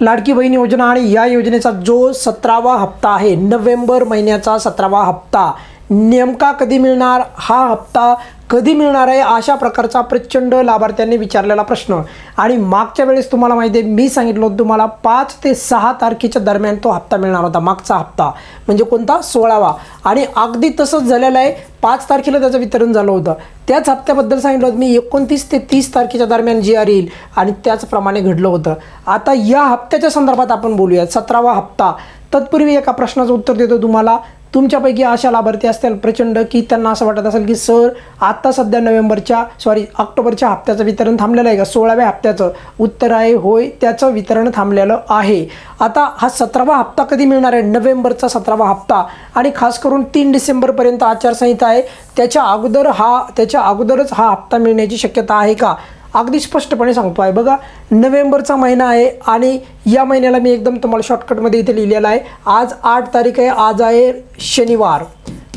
लाडकी बहीण योजना आणि या योजनेचा जो सतरावा हप्ता आहे नोव्हेंबर महिन्याचा सतरावा हप्ता नेमका कधी मिळणार? हा हप्ता कधी मिळणार आहे? अशा प्रकारचा प्रचंड लाभार्थ्यांनी विचारलेला प्रश्न. आणि मागच्या वेळेस तुम्हाला माहिती आहे मी सांगितलं होतं तुम्हाला पाच ते सहा तारखेच्या दरम्यान तो हप्ता मिळणार होता मागचा हप्ता. म्हणजे कोणता? सोळावा. आणि अगदी तसंच झालेलं आहे पाच तारखेला त्याचं वितरण झालं होतं. त्याच हप्त्याबद्दल सांगितलं होतं मी एकोणतीस ते तीस तारखेच्या दरम्यान जी आर येईल आणि त्याचप्रमाणे घडलं होतं. आता या हप्त्याच्या संदर्भात आपण बोलूया सतरावा हप्ता. तत्पूर्वी एका प्रश्नाचं उत्तर देतो तुम्हाला. तुमच्यापैकी अशा लाभार्थी असतील प्रचंड की त्यांना असं वाटत असेल की सर आत्ता सध्या नोव्हेंबरच्या सॉरी ऑक्टोबरच्या हप्त्याचं वितरण थांबलेलं आहे का? सोळाव्या हप्त्याचं. उत्तर आहे होय त्याचं वितरण थांबलेलं आहे. आता हा सतरावा हप्ता कधी मिळणार आहे? नोव्हेंबरचा सतरावा हप्ता. आणि खास करून तीन डिसेंबरपर्यंत आचारसंहिता आहे. त्याच्या अगोदर हा त्याच्या अगोदरच हा हप्ता मिळण्याची शक्यता आहे का? अगदी स्पष्टपणे सांगतो आहे. बघा नोव्हेंबरचा महिना आहे आणि या महिन्याला मी एकदम तुम्हाला शॉर्टकटमध्ये इथे लिहिलेला आहे. आज आठ तारीख आहे आज आहे शनिवार.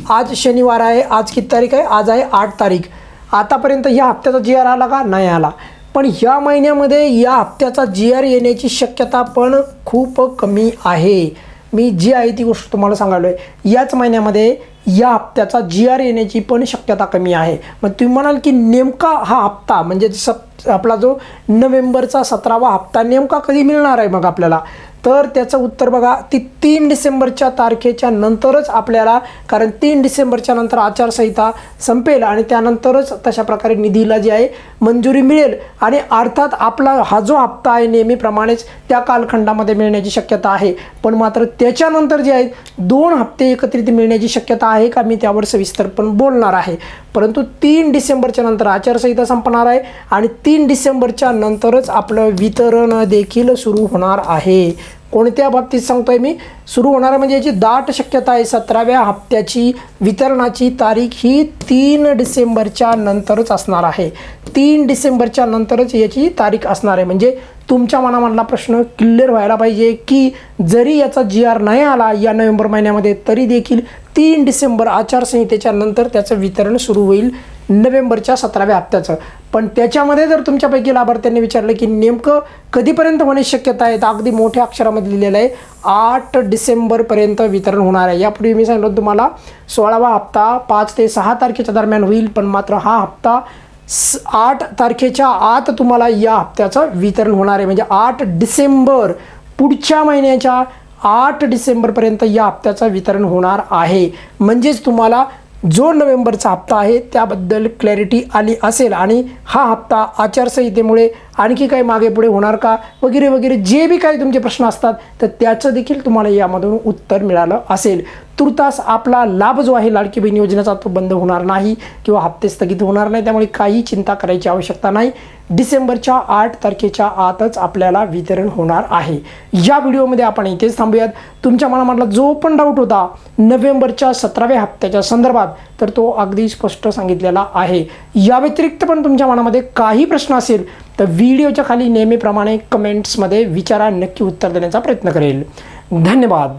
आज शनिवार आहे आज किती तारीख आहे? आज आहे आठ तारीख. आतापर्यंत या हप्त्याचा जी आर आला का? नाही आला. पण ह्या महिन्यामध्ये या हप्त्याचा जी आर येण्याची शक्यता पण खूप कमी आहे. मी जी आहे ती गोष्ट तुम्हाला सांगायलो आहे याच महिन्यामध्ये या हप्त्याचा जी आर येण्याची पण शक्यता कमी आहे. मग तुम्ही म्हणाल की नेमका हा हप्ता म्हणजे सप आपला जो नोव्हेंबरचा सतरावा हप्ता नेमका कधी मिळणार आहे मग आपल्याला? तर त्याचं उत्तर बघा ती तीन डिसेंबरच्या तारखेच्या नंतरच आपल्याला कारण तीन डिसेंबरच्या नंतर आचारसंहिता संपेल आणि त्यानंतरच तशा प्रकारे निधीला जी आहे मंजुरी मिळेल. आणि अर्थात आपला हा जो हप्ता आहे नेहमीप्रमाणेच त्या कालखंडामध्ये मिळण्याची शक्यता आहे. पण मात्र त्याच्यानंतर जे आहेत दोन हप्ते एकत्रित मिळण्याची शक्यता आहे का मी त्यावर सविस्तर पण बोलणार आहे. परंतु तीन डिसेंबरच्या नंतर आचारसंहिता संपणार आहे आणि तीन डिसेंबरच्या नंतरच आपलं वितरण देखील सुरू होणार आहे. कोणत्या बाबतीत सांगतोय मी? सुरू होणार आहे म्हणजे याची दाट शक्यता आहे. सतराव्या हप्त्याची वितरणाची तारीख ही तीन डिसेंबरच्या नंतरच असणार आहे. तीन डिसेंबरच्या नंतरच याची तारीख असणार आहे. म्हणजे तुमच्या मनामधला प्रश्न क्लिअर व्हायला पाहिजे की जरी याचा जी आर नाही आला या नोव्हेंबर महिन्यामध्ये तरी देखील तीन डिसेंबर आचारसंहितेच्या नंतर त्याचं वितरण सुरू होईल. नोव्हेंबरच्या सतराव्या हप्त्याचं. पण त्याच्यामध्ये जर तुमच्यापैकी लाभार्थ्यांनी विचारलं की नेमकं कधीपर्यंत होण्याची शक्यता आहे तर अगदी मोठ्या अक्षरामध्ये लिहिलेलं आहे आठ डिसेंबरपर्यंत वितरण होणार आहे. यापूर्वी मी सांगितलं तुम्हाला सोळावा हप्ता पाच ते सहा तारखेच्या दरम्यान होईल पण मात्र हा हप्ता स आठ तारखेच्या आत तुम्हाला या हप्त्याचं वितरण होणार आहे. म्हणजे आठ डिसेंबर पुढच्या महिन्याच्या आठ डिसेंबरपर्यंत या हप्त्याचं वितरण होणार आहे. म्हणजेच तुम्हाला जो नोव्हेंबरचा हप्ता आहे त्याबद्दल क्लॅरिटी आली असेल आणि हा हप्ता आचारसंहितेमुळे आणखी काही मागे पुढे होणार का? वगैरे वगैरे जे बी काही तुमचे प्रश्न असतात तर त्याचं देखील तुम्हाला यामधून उत्तर मिळालं असेल. तुर्तास आपला लाभ जो आहे लाडकी बहीण योजनेचा तो बंद होणार नाही किंवा हप्ते स्थगित होणार नाही. त्यामुळे काही चिंता करायची आवश्यकता नाही. डिसेंबरच्या आठ तारखेच्या आतच आपल्याला वितरण होणार आहे. या व्हिडिओमध्ये आपण इथेच थांबूयात. तुमच्या मनामधला जो पण डाऊट होता नोव्हेंबरच्या सतराव्या हप्त्याच्या संदर्भात तर तो अगदी स्पष्ट सांगितलेला आहे. या व्यतिरिक्त पण तुमच्या मनामध्ये काही प्रश्न असेल तर व्हिडिओच्या खाली नेहमीप्रमाणे कमेंट्समध्ये विचारा नक्की उत्तर देण्याचा प्रयत्न करेल. धन्यवाद.